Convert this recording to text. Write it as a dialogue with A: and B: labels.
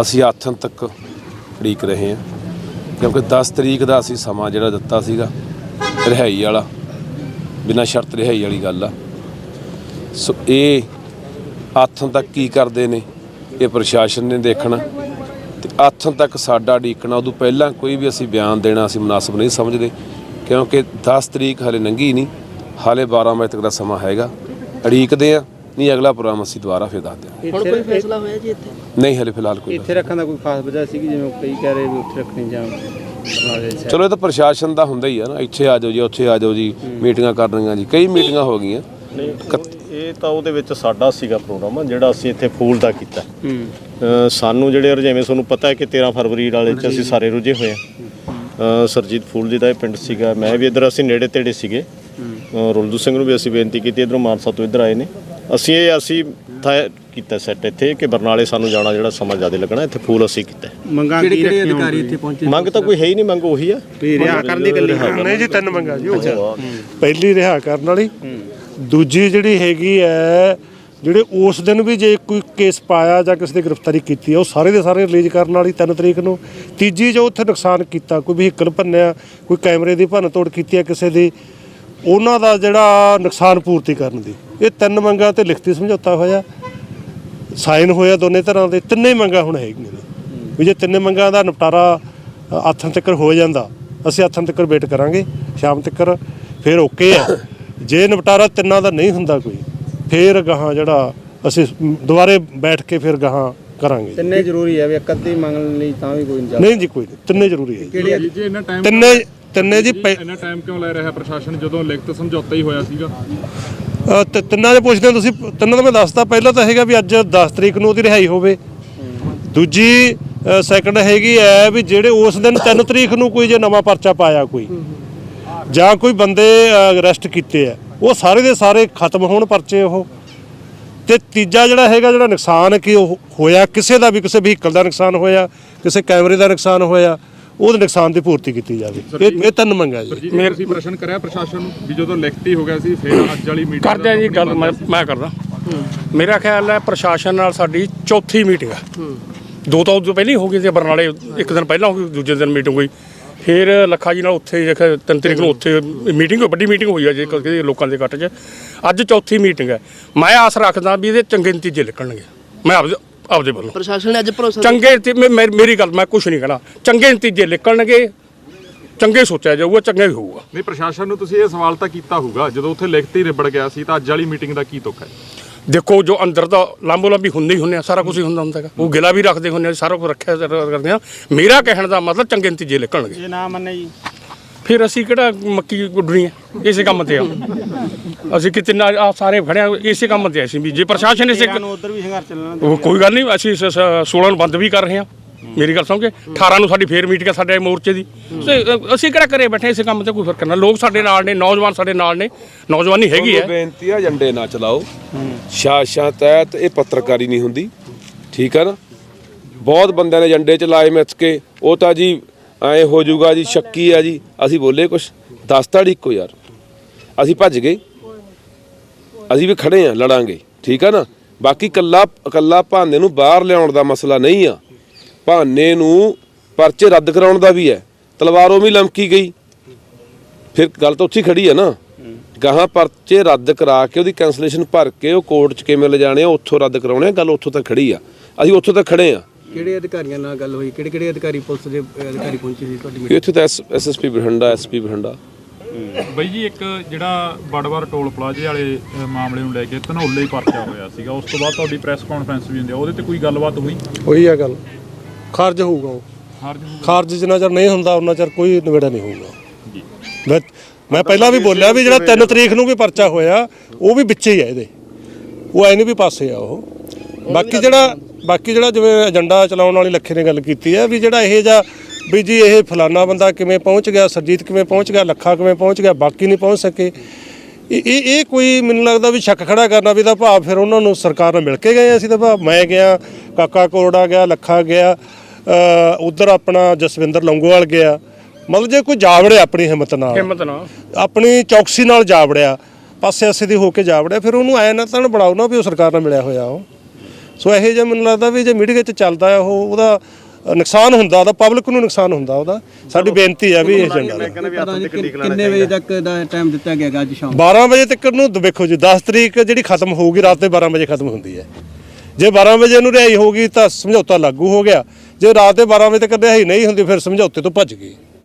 A: ਅਸੀਂ ਆਥਨ ਤੱਕ ਉਡੀਕ ਰਹੇ ਹਾਂ। ਕਿਉਂਕਿ 10 ਤਰੀਕ ਦਾ ਅਸੀਂ ਸਮਾਂ ਜਿਹੜਾ ਦਿੱਤਾ ਸੀਗਾ, ਰਿਹਾਈ ਵਾਲਾ, ਬਿਨਾਂ ਸ਼ਰਤ ਰਿਹਾਈ ਵਾਲੀ ਗੱਲ ਆ। ਸੋ ਇਹ ਆਥਨ ਤੱਕ ਕੀ ਕਰਦੇ ਨੇ, ਇਹ ਪ੍ਰਸ਼ਾਸਨ ਨੇ ਦੇਖਣਾ। ਤੇ ਆਥਨ ਤੱਕ ਸਾਡਾ ਉਡੀਕਣਾ, ਉਦੋਂ ਪਹਿਲਾਂ ਕੋਈ ਵੀ ਅਸੀਂ ਬਿਆਨ ਦੇਣਾ ਅਸੀਂ ਮੁਨਾਸਬ ਨਹੀਂ ਸਮਝਦੇ, ਕਿਉਂਕਿ 10 ਤਰੀਕ ਹਲੇ ਲੰਘੀ ਨਹੀਂ, ਹਾਲੇ 12 ਵਜੇ ਤੱਕ ਦਾ ਸਮਾਂ ਹੈਗਾ। ਉਡੀਕਦੇ ਆ ਨਹੀਂ ਅਗਲਾ ਪ੍ਰੋਗਰਾਮ ਅਸੀਂ ਦੁਬਾਰਾ ਫਿਰ ਦੱਸ ਦਿਆਂਗੇ।
B: ਹੁਣ ਕੋਈ ਫੈਸਲਾ ਹੋਇਆ ਜੀ ਇੱਥੇ?
A: ਨਹੀਂ ਹਲੇ ਫਿਲਹਾਲ ਕੋਈ
C: ਇੱਥੇ ਰੱਖਣ ਦਾ ਕੋਈ ਖਾਸ ਵਜ੍ਹਾ ਸੀਗੀ ਜਿਵੇਂ ਕਈ ਕਹਿ ਰਹੇ ਵੀ ਉੱਥੇ ਰੱਖਣੀ ਜਾਂ
A: ਚਲੋ ਇਹ ਤਾਂ ਪ੍ਰਸ਼ਾਸਨ ਦਾ ਹੁੰਦਾ ਹੀ ਆ ਨਾ। ਇੱਥੇ ਆ ਜਾਓ ਜੀ ਉੱਥੇ ਆ ਜਾਓ ਜੀ ਮੀਟਿੰਗਾਂ ਕਰਨੀਆਂ ਜੀ। ਕਈ ਮੀਟਿੰਗਾਂ ਹੋ ਗਈਆਂ।
D: ਨਹੀਂ ਇਹ ਤਾਂ ਉਹਦੇ ਵਿੱਚ ਸਾਡਾ ਸੀਗਾ ਪ੍ਰੋਗਰਾਮ ਜਿਹੜਾ ਅਸੀਂ ਇੱਥੇ ਫੂਲ ਦਾ ਕੀਤਾ। ਸਾਨੂੰ ਜਿਹੜੇ ਜਿਵੇਂ ਤੁਹਾਨੂੰ ਪਤਾ ਹੈ ਕਿ 13 ਫਰਵਰੀ ਵਾਲੇ ਚ ਅਸੀਂ ਸਾਰੇ ਰੁੱਝੇ ਹੋਏ ਆ। ਸਰਜੀਤ ਫੂਲ ਜੀ ਦਾ ਇਹ ਪਿੰਡ ਸੀਗਾ। ਮੈਂ ਵੀ ਇੱਧਰ ਅਸੀਂ ਨੇੜੇ ਤੇੜੇ ਸੀਗੇ। ਰੁਲਦੂ ਸਿੰਘ ਨੂੰ ਵੀ ਅਸੀਂ ਬੇਨਤੀ ਕੀਤੀ ਇੱਧਰੋਂ ਮਾਨਸਾ ਤੋਂ ਇੱਧਰ ਆਏ ਨੇ। ਅਸੀਂ ਇਹ ਅਸੀਂ ਤੈਅ ਕੀਤਾ ਸੈੱਟ ਇੱਥੇ ਕਿ ਬਰਨਾਲੇ ਸਾਨੂੰ ਜਾਣਾ ਜਿਹੜਾ ਸਮਾਂ ਜ਼ਿਆਦਾ ਲੱਗਣਾ ਇੱਥੇ ਫੂਲ ਅਸੀਂ ਕੀਤਾ।
C: ਮੰਗਾਂ
B: ਕਿਹੜੇ
C: ਕੀ ਰੱਖੀਆਂ
B: ਅਧਿਕਾਰੀ ਇੱਥੇ ਪਹੁੰਚੇ?
D: ਮੰਗ ਤਾਂ ਕੋਈ ਹੈ ਹੀ ਨਹੀਂ ਮੰਗ ਉਹੀ ਆ।
C: ਰਿਹਾ ਕਰਨ ਦੀ ਗੱਲ
E: ਨਹੀਂ ਜੀ ਤਿੰਨ ਮੰਗਾ ਜੀ ਉਹ ਪਹਿਲੀ ਰਿਹਾ ਕਰਨ ਵਾਲੀ। ਦੂਜੀ ਜਿਹੜੀ ਹੈਗੀ ਹੈ ਜਿਹੜੇ ਉਸ ਦਿਨ ਵੀ ਜੇ ਕੋਈ ਕੇਸ ਪਾਇਆ ਜਾਂ ਕਿਸੇ ਦੀ ਗ੍ਰਿਫਤਾਰੀ ਕੀਤੀ ਹੈ ਉਹ ਸਾਰੇ ਦੇ ਸਾਰੇ ਰਿਲੀਜ਼ ਕਰਨ ਵਾਲੀ 3 ਤਰੀਕ ਨੂੰ। ਤੀਜੀ ਜੋ ਉੱਥੇ ਨੁਕਸਾਨ ਕੀਤਾ ਕੋਈ ਵਹੀਕਲ ਭੰਨਿਆ ਕੋਈ ਕੈਮਰੇ ਦੀ ਭੰਨ ਤੋੜ ਕੀਤੀ ਹੈ ਕਿਸੇ ਦੀ ਉਹਨਾਂ ਦਾ ਜਿਹੜਾ ਨੁਕਸਾਨ ਪੂਰਤੀ ਕਰਨ ਦੀ। ਇਹ ਤਿੰਨ ਮੰਗਾਂ ਤੇ ਲਿਖਤੀ ਸਮਝੌਤਾ ਹੋਇਆ ਸਾਈਨ ਹੋਇਆ ਦੋਨੇ ਤਰ੍ਹਾਂ ਦੇ ਤਿੰਨੇ ਮੰਗਾਂ ਹੁਣ ਹੈਗੀਆਂ ਨੇ। ਵੀ ਜੇ ਤਿੰਨੇ ਮੰਗਾਂ ਦਾ ਨਿਪਟਾਰਾ ਆਥਣ ਤੱਕ ਹੋ ਜਾਂਦਾ ਅਸੀਂ ਆਥਣ ਤੱਕ ਵੇਟ ਕਰਾਂਗੇ ਸ਼ਾਮ ਤੱਕ ਫਿਰ ਓਕੇ ਹੈ ਜੇ ਨਿਪਟਾਰਾ ਤਿੰਨਾਂ ਦਾ ਨਹੀਂ ਹੁੰਦਾ ਕੋਈ ਫਿਰ ਗਾਹਾਂ ਜਿਹੜਾ ਅਸੀਂ ਦੁਬਾਰੇ ਬੈਠ ਕੇ ਫਿਰ ਗਾਹਾਂ ਕਰਾਂਗੇ।
C: ਤਿੰਨੇ ਜ਼ਰੂਰੀ ਹੈ ਵੀ ਇੱਕ ਅੱਧੀ ਮੰਗਣ ਲਈ ਤਾਂ ਵੀ ਕੋਈ ਨਹੀਂ
E: ਨਹੀਂ ਜੀ ਕੋਈ ਨਹੀਂ ਤਿੰਨੇ ਜ਼ਰੂਰੀ ਹੈ ਤਿੰਨੇ ਤਿੰਨੇ ਜੀ ਪੈ-
F: ਇੰਨਾ ਟਾਈਮ ਕਿਉਂ ਲੈ ਰਿਹਾ ਪ੍ਰਸ਼ਾਸਨ? ਜਦੋਂ ਲਿਖਤ ਸਮਝੌਤਾ ਹੀ ਹੋਇਆ ਸੀਗਾ।
E: ਅ, ਤੇ ਤਿੰਨਾਂ ਦੇ ਪੁੱਛਦੇ ਹੋ ਤੁਸੀਂ ਤਿੰਨਾਂ ਦਾ ਮੈਂ ਦੱਸਤਾ। ਪਹਿਲਾਂ ਤਾਂ ਹੈਗਾ ਵੀ ਅੱਜ 10 ਤਰੀਕ ਨੂੰ ਉਹਦੀ ਰਿਹਾਈ ਹੋਵੇ। ਦੂਜੀ ਸੈਕੰਡ ਹੈਗੀ ਹੈ ਵੀ ਜਿਹੜੇ ਉਸ ਦਿਨ 3 ਤਰੀਕ ਨੂੰ ਕੋਈ ਜੇ ਨਵਾਂ ਪਰਚਾ ਪਾਇਆ ਕੋਈ ਜਾਂ ਕੋਈ ਬੰਦੇ ਅਰੈਸਟ ਕੀਤੇ ਆ ਉਹ ਸਾਰੇ ਦੇ ਸਾਰੇ ਖਤਮ ਹੋਣ ਪਰਚੇ ਉਹ। ਤੇ ਤੀਜਾ ਜਿਹੜਾ ਹੈਗਾ ਜਿਹੜਾ ਨੁਕਸਾਨ ਕਿ ਉਹ ਹੋਇਆ ਕਿਸੇ ਦਾ ਵੀ ਕਿਸੇ ਵਹੀਕਲ ਦਾ ਨੁਕਸਾਨ ਹੋਇਆ ਕਿਸੇ ਕੈਮਰੇ ਦਾ ਨੁਕਸਾਨ ਹੋਇਆ ਉਹਦੇ ਨੁਕਸਾਨ ਦੀ ਪੂਰਤੀ ਕੀਤੀ ਜਾਵੇ। ਇਹ ਇਹ ਤਿੰਨ ਮੰਗਾਂ ਜੀ।
F: ਜੀ ਤੁਸੀਂ ਪ੍ਰਸ਼ਨ ਕਰਿਆ ਪ੍ਰਸ਼ਾਸਨ ਨੂੰ ਵੀ ਜਦੋਂ ਲਿਖਤੀ ਹੋ ਗਿਆ ਸੀ ਫਿਰ ਅੱਜ ਵਾਲੀ ਮੀਟਿੰਗ
G: ਕਰਦੇ ਆ ਜੀ ਗੱਲ ਮੈਂ ਮੈਂ ਕਰਦਾ। ਮੇਰਾ ਖਿਆਲ ਹੈ ਪ੍ਰਸ਼ਾਸਨ ਨਾਲ ਸਾਡੀ ਚੌਥੀ ਮੀਟਿੰਗ ਹੈ ਦੋ ਤਾਂ ਉਦੋਂ ਪਹਿਲਾਂ ਹੀ ਹੋ ਗਈ ਸੀ ਬਰਨਾਲੇ ਇੱਕ ਦਿਨ ਪਹਿਲਾਂ ਹੋ ਗਈ ਦੂਜੇ ਦਿਨ ਮੀਟਿੰਗ ਹੋਈ। ਫਿਰ ਲੱਖਾ ਜੀ ਨਾਲ ਉੱਥੇ ਜੇ ਕਿ ਤਿੰਨ ਤਰੀਕ ਨੂੰ ਉੱਥੇ ਮੀਟਿੰਗ ਵੱਡੀ ਮੀਟਿੰਗ ਹੋਈ ਹੈ ਜੇ ਕਿਸੇ ਲੋਕਾਂ ਦੇ ਇਕੱਠ 'ਚ। ਅੱਜ ਚੌਥੀ ਮੀਟਿੰਗ ਹੈ। ਮੈਂ ਆਸ ਰੱਖਦਾ ਵੀ ਇਹਦੇ ਚੰਗੇ ਨਤੀਜੇ ਨਿਕਲਣਗੇ। ਮੈਂ ਆਪਦੇ ਆਪਦੇ ਵੱਲੋਂ।
B: ਪ੍ਰਸ਼ਾਸਨ ਨੇ ਅੱਜ ਭਰੋਸਾ
G: ਚੰਗੇ ਤੇ ਮੇਰੀ ਗੱਲ ਮੈਂ ਕੁਝ ਨਹੀਂ ਕਹਿਣਾ। ਚੰਗੇ ਨਤੀਜੇ ਨਿਕਲਣਗੇ ਚੰਗੇ ਸੋਚਿਆ ਜਾਊਗਾ ਚੰਗਾ ਹੀ ਹੋਊਗਾ।
F: ਨਹੀਂ ਪ੍ਰਸ਼ਾਸਨ ਨੂੰ ਤੁਸੀਂ ਇਹ ਸਵਾਲ ਤਾਂ ਕੀਤਾ ਹੋਊਗਾ। ਜਦੋਂ ਉੱਥੇ ਲਿਖਤੀ ਰਿਬੜ ਗਿਆ ਸੀ ਤਾਂ ਅੱਜ ਵਾਲੀ ਮੀਟਿੰਗ ਦਾ ਕੀ ਤੁਕ ਹੈ?
G: ਦੇਖੋ ਜੋ ਅੰਦਰ ਦਾ ਲਾਂਬੋ ਲਾਂਬੀ ਹੁੰਦੇ ਹੀ ਹੁੰਦੇ ਆ ਸਾਰਾ ਕੁਝ ਹੀ ਹੁੰਦਾ ਹੁੰਦਾ ਹੈਗਾ। ਉਹ ਗਿਲਾ ਵੀ ਰੱਖਦੇ ਹੁੰਦੇ ਆ ਸਾਰਾ ਕੁਝ ਰੱਖਿਆ ਕਰਦੇ ਆ ਮੇਰਾ ਕਹਿਣ ਦਾ ਮਤਲਬ ਚੰਗੇ ਨਤੀਜੇ ਨਿਕਲਣਗੇ।
C: ਜੇ ਨਾ ਮੰਨੇ ਜੀ।
G: ਫਿਰ ਅਸੀਂ ਕਿਹੜਾ ਮੱਕੀ ਗੁੱਡਣੀ ਹੈ? ਇਸੇ ਕੰਮ ਤੇ ਆ। ਅਸੀਂ ਕਿਤੇ ਨਾ ਆ ਸਾਰੇ ਖੜਿਆ ਇਸੇ ਕੰਮ ਤੇ ਆ ਅਸੀਂ ਵੀ। ਜੇ ਪ੍ਰਸ਼ਾਸਨ ਇਸੇ
C: ਉਧਰ ਵੀ ਸੰਘਰਸ਼ ਚੱਲਣਾ
G: ਉਹ ਕੋਈ ਗੱਲ ਨਹੀਂ ਅਸੀਂ ਸ- ਸ- 16 ਨੂੰ ਬੰਦ ਵੀ ਕਰ ਰਹੇ ਹਾਂ। ਮੇਰੀ ਗੱਲ ਸਮਝੇ? 18 ਨੂੰ ਸਾਡੀ ਫੇਰ ਮੀਟਿੰਗ ਹੈ ਸਾਡੇ ਮੋਰਚੇ ਦੀ। ਅਸੀਂ ਕਿਹੜਾ ਕਰੇ ਬੈਠੇ ਇਸੇ ਕੰਮ ਤੇ ਕੋਈ ਫ਼ਰਕ ਨਾ। ਲੋਕ ਸਾਡੇ ਨਾਲ ਨੇ ਨੌਜਵਾਨ ਸਾਡੇ ਨਾਲ ਨੇ। ਨੌਜਵਾਨੀ ਹੈਗੀ ਹੈ।
A: ਬੇਨਤੀ ਆ ਝੰਡੇ ਨਾ ਚਲਾਓ। ਸ਼ਾਸ਼ਾਂ ਤਹਿਤ ਇਹ ਪੱਤਰਕਾਰੀ ਨਹੀਂ ਹੁੰਦੀ। ਠੀਕ ਹੈ ਨਾ? ਬਹੁਤ ਬੰਦਿਆਂ ਨੇ ਝੰਡੇ ਚਲਾਏ ਮਿੱਥ ਕੇ। ਉਹ ਤਾਂ ਜੀ ਐ ਹੋ ਜਾਊਗਾ ਜੀ, ਸ਼ੱਕੀ ਆ ਜੀ। ਅਸੀਂ ਬੋਲੇ ਕੁਛ। ਦੱਸਤਾ ਇੱਕੋ ਯਾਰ। ਅਸੀਂ ਭੱਜ ਗਏ। ਅਸੀਂ ਵੀ ਖੜੇ ਆ, ਲੜਾਂਗੇ। ਠੀਕ ਆ ਨਾ? ਬਾਕੀ ਕੱਲਾ ਕੱਲਾ ਭਾਨੇ ਨੂੰ ਬਾਹਰ ਲਿਆਉਣ ਦਾ ਮਸਲਾ ਨਹੀਂ ਆ। ਭਾਨੇ ਨੂੰ ਪਰਚੇ ਰੱਦ ਕਰਾਉਣ ਦਾ ਵੀ ਹੈ। ਤਲਵਾਰੋਂ ਵੀ ਲਮਕੀ ਗਈ। ਫਿਰ ਗੱਲ ਤਾਂ ਉੱਥੇ ਹੀ ਖੜੀ ਆ ਨਾ। ਗਾਹਾਂ ਪਰਚੇ ਰੱਦ ਕਰਾ ਕੇ ਉਹਦੀ ਕੈਂਸਲੇਸ਼ਨ ਭਰ ਕੇ ਉਹ ਕੋਰਟ 'ਚ ਕਿਵੇਂ ਲਿਜਾਣੇ ਆ, ਉੱਥੋਂ ਰੱਦ ਕਰਾਉਣੇ ਆ। ਗੱਲ ਉੱਥੋਂ ਤੱਕ ਖੜੀ ਆ। ਅਸੀਂ ਉੱਥੋਂ ਤੱਕ ਖੜੇ ਆ।
B: ਕਿਹੜੇ ਅਧਿਕਾਰੀਆਂ ਨਾਲ ਗੱਲ ਹੋਈ? ਕਿਹੜੇ ਕਿਹੜੇ ਅਧਿਕਾਰੀ ਪੁਲਿਸ ਦੇ ਅਧਿਕਾਰੀ ਪਹੁੰਚੇ ਸੀ ਤੁਹਾਡੀ meeting?
A: ਇੱਥੇ ਤਾਂ ਐਸਐਸਪੀ ਬਠਿੰਡਾ ਐਸਪੀ ਬਠਿੰਡਾ।
F: ਬਈ ਜੀ ਇੱਕ ਜਿਹੜਾ ਬੜਵਾਰ ਟੋਲ ਪਲਾਜ਼ੇ ਵਾਲੇ ਮਾਮਲੇ ਨੂੰ ਲੈ ਕੇ ਧਨੌਲੇ ਹੀ ਪਰਚਾ ਹੋਇਆ ਸੀਗਾ ਉਸ ਤੋਂ ਬਾਅਦ ਤੁਹਾਡੀ ਪ੍ਰੈਸ ਕਾਨਫਰੰਸ ਵੀ ਹੁੰਦੀ ਆ ਉਹਦੇ ਤੇ ਕੋਈ ਗੱਲਬਾਤ ਹੋਈ?
E: ਉਹੀ ਆ ਗੱਲ। ਖਾਰਜ ਹੋਊਗਾ ਉਹ। ਖਾਰਜ ਜਿੰਨਾ ਚਿਰ ਨਹੀਂ ਹੁੰਦਾ ਉਹਨਾਂ ਚਿਰ ਕੋਈ ਨਿਬੇੜਾ ਨਹੀਂ ਹੋਊਗਾ। ਮੈਂ ਮੈਂ ਪਹਿਲਾਂ ਵੀ ਬੋਲਿਆ ਵੀ ਜਿਹੜਾ 3 ਤਰੀਕ ਨੂੰ ਵੀ ਪਰਚਾ ਹੋਇਆ ਉਹ ਵੀ ਵਿੱਚੇ ਹੀ ਆ ਇਹਦੇ। ਉਹ ਐ ਨਹੀਂ ਵੀ ਪਾਸੇ ਆ ਉਹ। ਬਾਕੀ ਜਿਹੜਾ ਬਾਕੀ ਜਿਹੜਾ ਜਿਵੇਂ ਏਜੰਡਾ ਚਲਾਉਣ ਵਾਲੀ ਲੱਖੇ ਨੇ ਗੱਲ ਕੀਤੀ ਹੈ ਵੀ ਜਿਹੜਾ ਇਹ ਜਾਂ ਵੀ ਜੀ ਇਹ ਫਲਾਨਾ ਬੰਦਾ ਕਿਵੇਂ ਪਹੁੰਚ ਗਿਆ ਸਰਜੀਤ ਕਿਵੇਂ ਪਹੁੰਚ ਗਿਆ ਲੱਖਾ ਕਿਵੇਂ ਪਹੁੰਚ ਗਿਆ ਬਾਕੀ ਨਹੀਂ ਪਹੁੰਚ ਸਕੇ। ਇਹ ਇਹ ਇਹ ਕੋਈ ਮੈਨੂੰ ਲੱਗਦਾ ਵੀ ਸ਼ੱਕ ਖੜਾ ਕਰਨਾ ਵੀ ਤਾਂ ਭਾਵ ਫਿਰ ਉਹਨਾਂ ਨੂੰ ਸਰਕਾਰ ਨਾਲ ਮਿਲ ਕੇ ਗਏ ਅਸੀਂ ਤਾਂ ਭਾਵ ਮੈਂ ਗਿਆ ਕਾਕਾ ਕੋਰੜਾ ਗਿਆ ਲੱਖਾ ਗਿਆ ਉਧਰ ਆਪਣਾ ਜਸਵਿੰਦਰ ਲੰਗੋਵਾਲ ਗਿਆ। ਮਤਲਬ ਜੇ ਕੋਈ ਜਾਵੜਿਆ ਆਪਣੀ ਹਿੰਮਤ ਨਾਲ।
G: ਹਿੰਮਤ ਨਾਲ।
E: ਆਪਣੀ ਚੌਕਸੀ ਨਾਲ ਜਾਵੜਿਆ ਪਾਸੇ ਆਸੇ ਦੀ ਹੋ ਕੇ ਜਾਵੜਿਆ ਫਿਰ ਉਹਨੂੰ ਐ ਨਾ ਤਾਂ ਬਣਾਓ ਨਾ ਵੀ ਉਹ ਸਰਕਾਰ ਨਾਲ ਮਿਲਿਆ ਹੋਇਆ ਉਹ। ਸੋ ਇਹੋ ਜਿਹਾ ਮੈਨੂੰ ਲੱਗਦਾ ਵੀ ਜੇ ਮੀਡੀਆ 'ਚ ਚੱਲਦਾ ਹੈ ਉਹ ਉਹਦਾ ਨੁਕਸਾਨ ਹੁੰਦਾ ਉਹਦਾ ਪਬਲਿਕ ਨੂੰ ਨੁਕਸਾਨ ਹੁੰਦਾ ਉਹਦਾ। ਸਾਡੀ ਬੇਨਤੀ ਹੈ ਵੀ ਇਹ ਏਜੰਡਾ
B: ਕਿ- ਕਿੰਨੇ ਵਜੇ ਤੱਕ ਦਾ ਟਾਈਮ ਦਿੱਤਾ ਗਿਆ ਅੱਜ ਸ਼ਾਮ?
E: 12 ਵਜੇ ਤੱਕ ਨੂੰ ਦੇਖੋ ਜੀ 10 ਤਰੀਕ ਜਿਹੜੀ ਖਤਮ ਹੋਊਗੀ ਰਾਤ ਦੇ 12 ਵਜੇ ਖਤਮ ਹੁੰਦੀ ਹੈ। ਜੇ 12 ਵਜੇ ਨੂੰ ਰਿਹਾਈ ਹੋਊਗੀ ਤਾਂ ਸਮਝੌਤਾ ਲਾਗੂ ਹੋ ਗਿਆ। ਜੇ ਰਾਤ ਦੇ 12 ਵਜੇ ਤੱਕ ਰਿਹਾਈ ਨਹੀਂ ਹੁੰਦੀ ਫਿਰ ਸਮਝੌਤੇ ਤੋਂ ਭੱਜ ਗਏ।